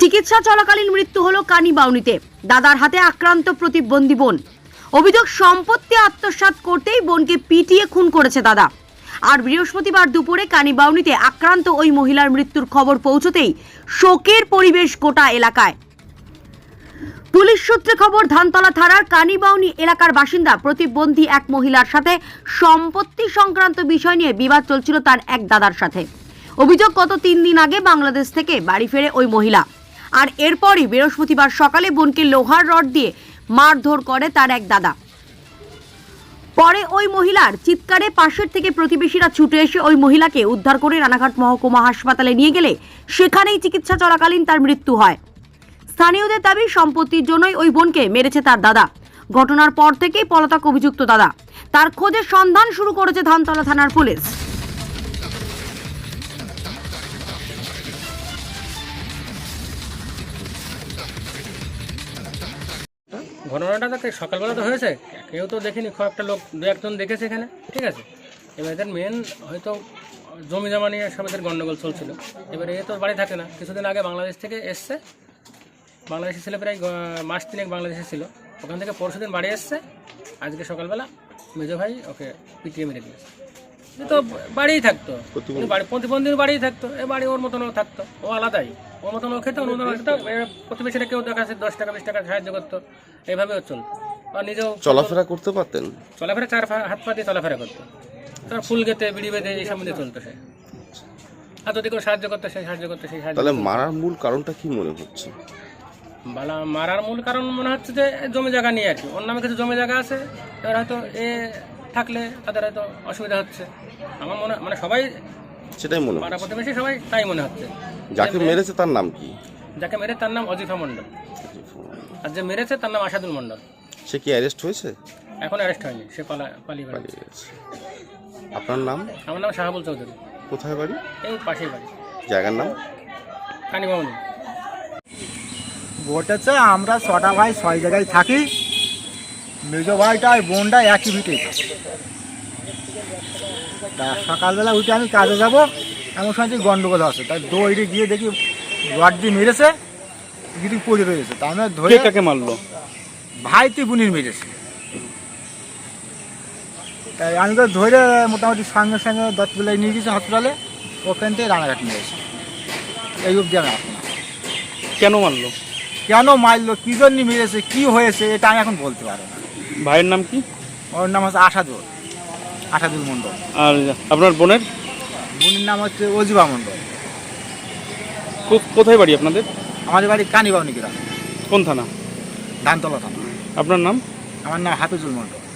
চিকিৎসা চলাকালীন মৃত্যু হলো কানিবাউনিতে দাদার হাতে আক্রান্ত প্রতিবন্ধী বোন। অভিযোগ, সম্পত্তি আত্মসাৎ করতেই বোনকে পিটিয়ে খুন করেছে দাদা। আর বৃহস্পতিবার দুপুরে কানিবাউনিতে আক্রান্ত ওই মহিলার মৃত্যুর খবর পৌঁছতেই শোকের পরিবেশ গোটা এলাকায়। পুলিশ সূত্রে খবর, ধানতলা থানার কানিবাউনি এলাকার বাসিন্দা প্রতিবন্ধী এক মহিলার সাথে সম্পত্তি সংক্রান্ত বিষয় নিয়ে বিবাদ চলছিল তার এক দাদার সাথে। অভিযোগ, গত তিন দিন আগে বাংলাদেশ থেকে বাড়ি ফেরে ওই মহিলা। আর এরপরই বৃহস্পতিবার সকালে বোনকে লোহার রড দিয়ে মারধর করে তার এক দাদা। পরে ওই মহিলার চিৎকারে পাশের থেকে প্রতিবেশীরা ছুটে এসে ওই মহিলাকে উদ্ধার করে রানাঘাট মহকুমা হাসপাতালে নিয়ে গেলে সেখানেই চিকিৎসা চলাকালীন তার মৃত্যু হয়। স্থানীয়দের দাবি, সম্পত্তির জন্যই ওই বোনকে মেরেছে তার দাদা। ঘটনার পর থেকেই পলাতক অভিযুক্ত দাদা। তার খোঁজের সন্ধান শুরু করেছে ধানতলা থানার পুলিশ। ঘটনাটা তো সকালবেলা তো হয়েছে। কেউ তো দেখেনি, খুব একটা লোক, দু একজন দেখেছে এখানে, ঠিক আছে? এবার এদের মেন হয়তো জমি জমা নিয়ে সব এদের গন্ডগোল চলছিল। এবারে এ তো বাড়ি থাকে না। কিছুদিন আগে বাংলাদেশ থেকে এসছে। বাংলাদেশে ছিল প্রায় মাস তিনেক বাংলাদেশে ছিল। ওখান থেকে পরশু দিন বাড়ি এসছে। আজকে সকালবেলা মেজো ভাই ওকে পিটিয়ে মেরে দিয়েছে। তো বাড়িই থাকতো। প্রতিবন্ধীর বাড়িই থাকতো। এ বাড়ি ওর মতন ও থাকতো। ও আলাদাই। ওর মতন ও খেত ওর মতন খেত প্রতিবেশীরা কেউ দেখা দশ টাকা বিশ টাকা সাহায্য করতো। এইভাবে চলতো। আর নিজেও চলাফেরা করতে পারতেন? চলাফেরা চার হাত পা দিয়ে চলাফেরা করতো। তার ফুল গেতে বিড়ি বেঁধে এই সব নিয়ে চলতো সে। আর যদি কেউ সাহায্য করতো সে সাহায্য করতো সেই সাহায্য তাহলে মারার মূল কারণটা কি মনে হচ্ছে? বালা মারার মূল কারণ মনে হচ্ছে যে জমি জায়গা নিয়ে আর কি। ওর নামে কিছু জমি জায়গা আছে এবার হয়তো এ থাকলে তাদের হয়তো অসুবিধা হচ্ছে। আমার মনে মানে সবাই সেটাই মনে পাড়া প্রতিবেশী সবাই তাই মনে হচ্ছে। যাকে মেরেছে তার নাম কি? যাকে মেরে তার নাম অজিফা মণ্ডল। আর যে মেরেছে তার নাম আসাদুল মণ্ডল। সে কি অ্যারেস্ট হয়েছে? এখন অ্যারেস্ট হয়নি সে পালা পালিয়ে বেড়াচ্ছে। গেছে। আপনার নাম? আমার নাম শাহাবুল চৌধুরী। কোথায় বাড়ি? এই পাশেই বাড়ি। জায়গার নাম? কানিবামনি ঘটেছে আমরা ছটা ভাই ছয় জায়গায় থাকি। মেজো ভাইটা আর বোনটা একই ভিটে। তা সকালবেলা উঠে আমি কাজে যাব এমন সময় যে গন্ডগোল আছে তাই দৌড়ে গিয়ে দেখি রড দিয়ে মেরেছে গিরি পড়ে রয়েছে। তা আমি ধরে কাকে মারলো? ভাই তুই বুনির মেরেছে তাই আমি তো ধরে মোটামুটি সঙ্গে সঙ্গে দশ বেলায় নিয়ে গেছি হসপিটালে ওখান থেকে রানাঘাট নিয়ে এসেছি এই অবধি আমি কেন মারলো? কেন মারলো? কী জন্য মেরেছে? কী হয়েছে? এটা আমি এখন বলতে পারব না। ভাইয়ের নাম কি? ওর নাম হচ্ছে আশাদুল আশাদুল মণ্ডল। আর আপনার বোনের? বোনের নাম হচ্ছে অজিবা মণ্ডল। কো- কোথায় বাড়ি আপনাদের? আমাদের বাড়ি কানিবাউনি গ্রাম। কোন থানা? ধানতলা থানা। আপনার নাম? আমার নাম হাফিজুল মণ্ডল।